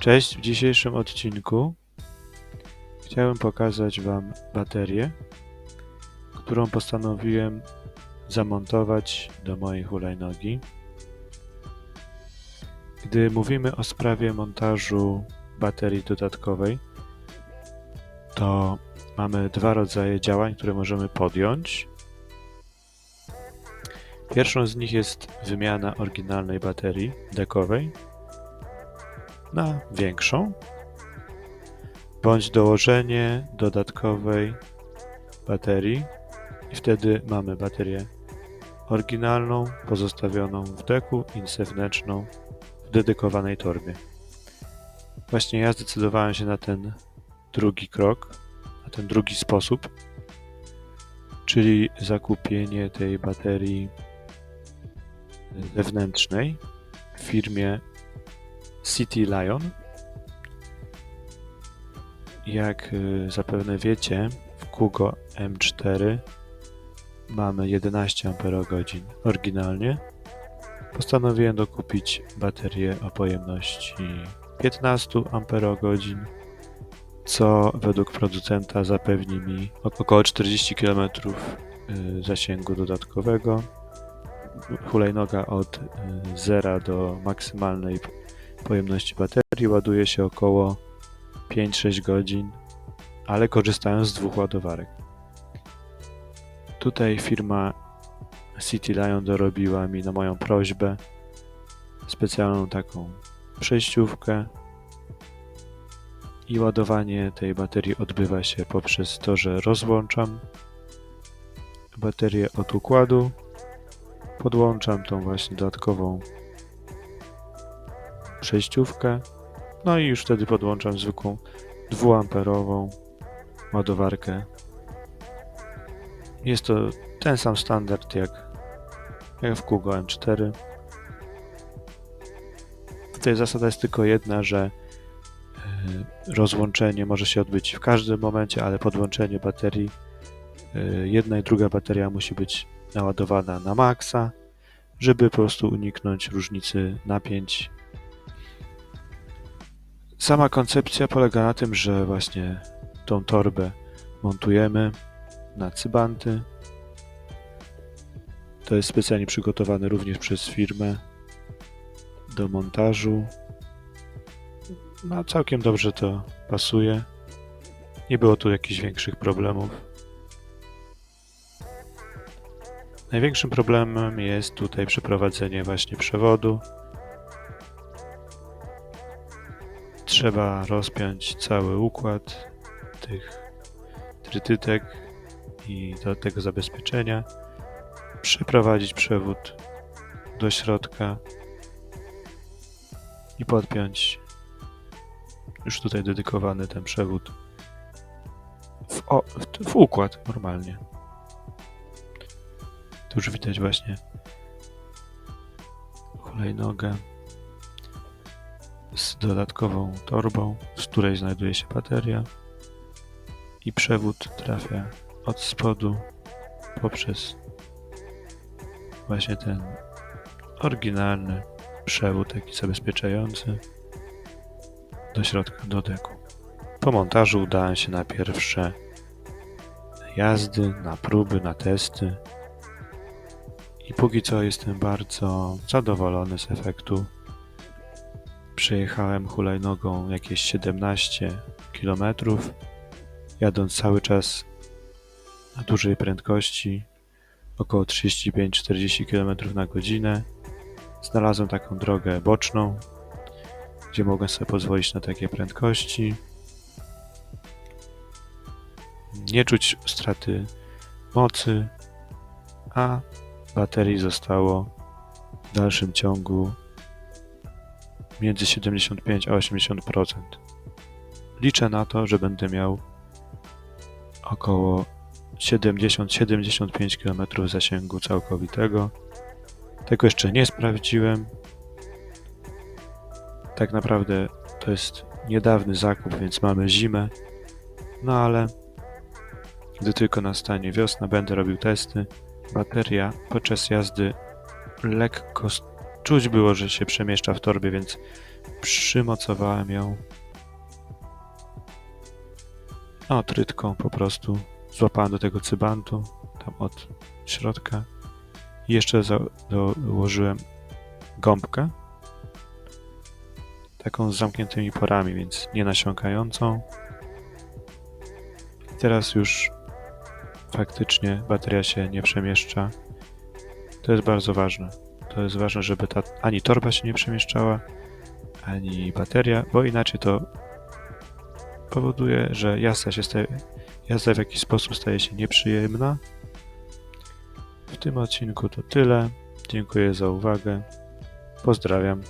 Cześć, w dzisiejszym odcinku chciałem pokazać Wam baterię, którą postanowiłem zamontować do mojej hulajnogi. Gdy mówimy o sprawie montażu baterii dodatkowej, to mamy dwa rodzaje działań, które możemy podjąć. Pierwszą z nich jest wymiana oryginalnej baterii dekowej na większą, bądź dołożenie dodatkowej baterii i wtedy mamy baterię oryginalną pozostawioną w deku i zewnętrzną w dedykowanej torbie. Właśnie ja zdecydowałem się na ten drugi krok, na ten drugi sposób, czyli zakupienie tej baterii zewnętrznej w firmie City Lion. Jak y, zapewne wiecie, w Kugo M4 mamy 11 Ah oryginalnie. Postanowiłem dokupić baterię o pojemności 15 Ah, co według producenta zapewni mi około 40 km y, zasięgu dodatkowego. Hulajnoga od 0 do maksymalnej pojemności baterii ładuje się około 5-6 godzin, ale korzystając z dwóch ładowarek. Tutaj firma City Lion dorobiła mi na moją prośbę specjalną taką przejściówkę i ładowanie tej baterii odbywa się poprzez to, że rozłączam baterię od układu, podłączam tą właśnie dodatkową przejściówkę. No i już wtedy podłączam zwykłą 2-amperową ładowarkę. Jest to ten sam standard jak, jak w Kugo M4. Tutaj zasada jest tylko jedna, że y, rozłączenie może się odbyć w każdym momencie, ale podłączenie baterii, y, jedna i druga bateria musi być naładowana na maksa, żeby po prostu uniknąć różnicy napięć Sama koncepcja polega na tym, że właśnie tą torbę montujemy na cybanty. To jest specjalnie przygotowane również przez firmę do montażu. No, całkiem dobrze to pasuje. Nie było tu jakichś większych problemów. Największym problemem jest tutaj przeprowadzenie właśnie przewodu. Trzeba rozpiąć cały układ tych trytytek i do tego zabezpieczenia, przeprowadzić przewód do środka i podpiąć już tutaj dedykowany ten przewód w, o, w, w układ normalnie. Tu już widać właśnie. Hulajnogę z dodatkową torbą, z której znajduje się bateria. I przewód trafia od spodu poprzez właśnie ten oryginalny przewód taki zabezpieczający. Do środka do deku. Po montażu udałem się na pierwsze jazdy, na próby, na testy i póki co jestem bardzo zadowolony z efektu Przejechałem hulajnogą jakieś 17 km, jadąc cały czas na dużej prędkości, około 35-40 km na godzinę. Znalazłem taką drogę boczną, gdzie mogłem sobie pozwolić na takie prędkości. Nie czuć straty mocy, a baterii zostało w dalszym ciągu między 75 a 80%. Liczę na to, że będę miał około 70-75 km zasięgu całkowitego. Tego jeszcze nie sprawdziłem. Tak naprawdę to jest niedawny zakup, więc mamy zimę. No ale gdy tylko nastanie wiosna, będę robił testy. Bateria podczas jazdy lekko czuć było, że się przemieszcza w torbie, więc przymocowałem ją no, trytką po prostu. Złapałem do tego cybantu, tam od środka. I jeszcze dołożyłem gąbkę. Taką z zamkniętymi porami, więc nie nasiąkającą. I teraz już faktycznie bateria się nie przemieszcza. To jest bardzo ważne. To jest ważne, żeby ta ani torba się nie przemieszczała, ani bateria, bo inaczej to powoduje, że jazda się staje, jazda w jakiś sposób staje się nieprzyjemna. W tym odcinku to tyle. Dziękuję za uwagę. Pozdrawiam.